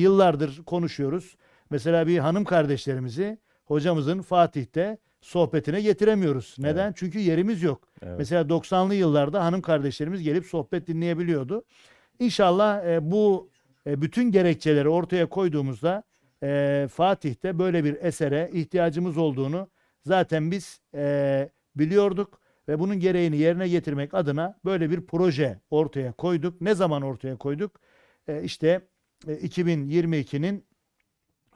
Yıllardır konuşuyoruz. Mesela bir hanım kardeşlerimizi hocamızın Fatih'te sohbetine getiremiyoruz. Neden? Çünkü yerimiz yok. Evet. Mesela 90'lı yıllarda hanım kardeşlerimiz gelip sohbet dinleyebiliyordu. İnşallah e, bu e, bütün gerekçeleri ortaya koyduğumuzda e, Fatih'te böyle bir esere ihtiyacımız olduğunu zaten biz e, biliyorduk ve bunun gereğini yerine getirmek adına böyle bir proje ortaya koyduk. Ne zaman ortaya koyduk? E, işte 2022'nin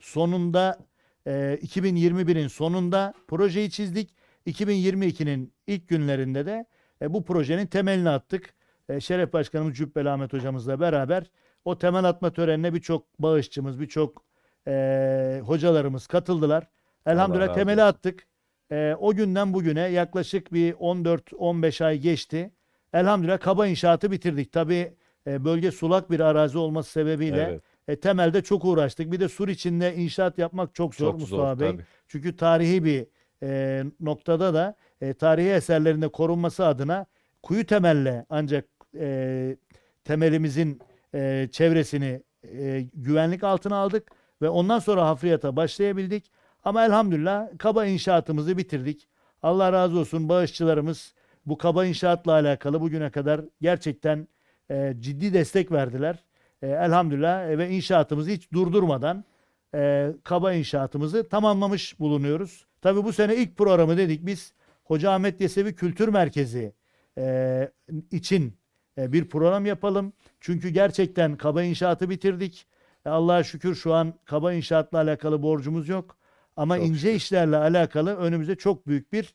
sonunda e, 2021'in sonunda projeyi çizdik. 2022'nin ilk günlerinde de e, bu projenin temelini attık. E, Şeref Başkanımız Cübbeli Ahmet Hocamızla beraber o temel atma törenine birçok bağışçımız, birçok e, hocalarımız katıldılar. Elhamdülillah temeli attık. E, o günden bugüne yaklaşık bir 14-15 ay geçti. Elhamdülillah kaba inşaatı bitirdik. Tabii e, bölge sulak bir arazi olması sebebiyle Evet. e, temelde çok uğraştık. Bir de sur içinde inşaat yapmak çok zor Çok Mustafa zor Bey. tabii. Çünkü tarihi bir e, noktada da e, tarihi eserlerinde korunması adına kuyu temelle ancak e, temelimizin e, çevresini e, güvenlik altına aldık ve ondan sonra hafriyata başlayabildik. Ama elhamdülillah kaba inşaatımızı bitirdik. Allah razı olsun bağışçılarımız bu kaba inşaatla alakalı bugüne kadar gerçekten e, ciddi destek verdiler. E, elhamdülillah e, ve inşaatımızı hiç durdurmadan e, kaba inşaatımızı tamamlamış bulunuyoruz. Tabii bu sene ilk programı dedik biz Hoca Ahmet Yesevi Kültür Merkezi e, için e, bir program yapalım. Çünkü gerçekten kaba inşaatı bitirdik. E, Allah'a şükür şu an kaba inşaatla alakalı borcumuz yok. Ama Çok ince şükür. işlerle alakalı önümüze çok büyük bir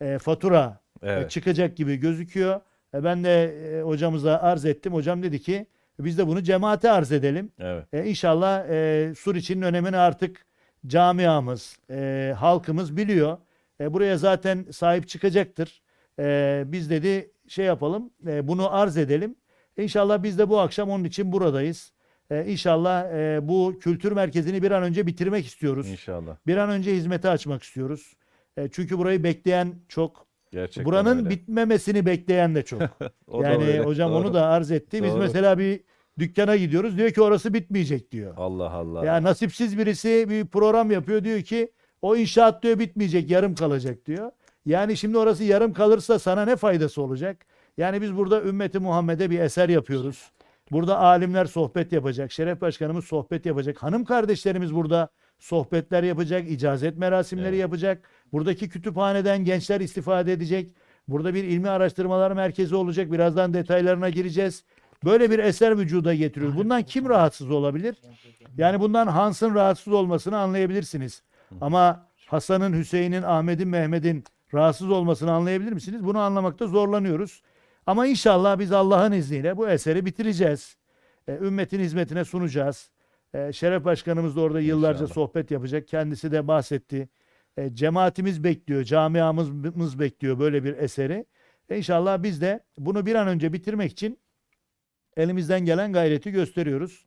e, fatura e, Evet. çıkacak gibi gözüküyor. E, ben de e, hocamıza arz ettim. Hocam dedi ki biz de bunu cemaate arz edelim. Evet. E, inşallah e, Suriçi'nin önemini artık camiamız, e, halkımız biliyor. E, buraya zaten sahip çıkacaktır. E, biz dedi şey yapalım, e, bunu arz edelim. İnşallah biz de bu akşam onun için buradayız. E, inşallah e, bu kültür merkezini bir an önce bitirmek istiyoruz. İnşallah. Bir an önce hizmete açmak istiyoruz. E, çünkü burayı bekleyen çok, Gerçekten buranın öyle. bitmemesini bekleyen de çok. O da yani öyle, hocam doğru. onu da arz etti. Biz Doğru. mesela bir dükkana gidiyoruz. Diyor ki orası bitmeyecek diyor. Allah Allah. Ya nasipsiz birisi bir program yapıyor diyor ki o inşaat diyor bitmeyecek yarım kalacak diyor. Yani şimdi orası yarım kalırsa sana ne faydası olacak? Yani biz burada ümmeti Muhammed'e bir eser yapıyoruz. Burada alimler sohbet yapacak. Şeref Başkanımız sohbet yapacak. Hanım kardeşlerimiz burada sohbetler yapacak. icazet merasimleri Evet. yapacak. Buradaki kütüphaneden gençler istifade edecek. Burada bir ilmi araştırmalar merkezi olacak. Birazdan detaylarına gireceğiz. Böyle bir eser vücuda getiriyor. Bundan kim rahatsız olabilir? Yani bundan Hans'ın rahatsız olmasını anlayabilirsiniz. Ama Hasan'ın, Hüseyin'in, Ahmet'in, Mehmet'in rahatsız olmasını anlayabilir misiniz? Bunu anlamakta zorlanıyoruz. Ama inşallah biz Allah'ın izniyle bu eseri bitireceğiz. E, ümmetin hizmetine sunacağız. E, Şeref Başkanımız da orada yıllarca İnşallah. sohbet yapacak. Kendisi de bahsetti. E, cemaatimiz bekliyor, camiamız bekliyor böyle bir eseri. E, İnşallah biz de bunu bir an önce bitirmek için elimizden gelen gayreti gösteriyoruz.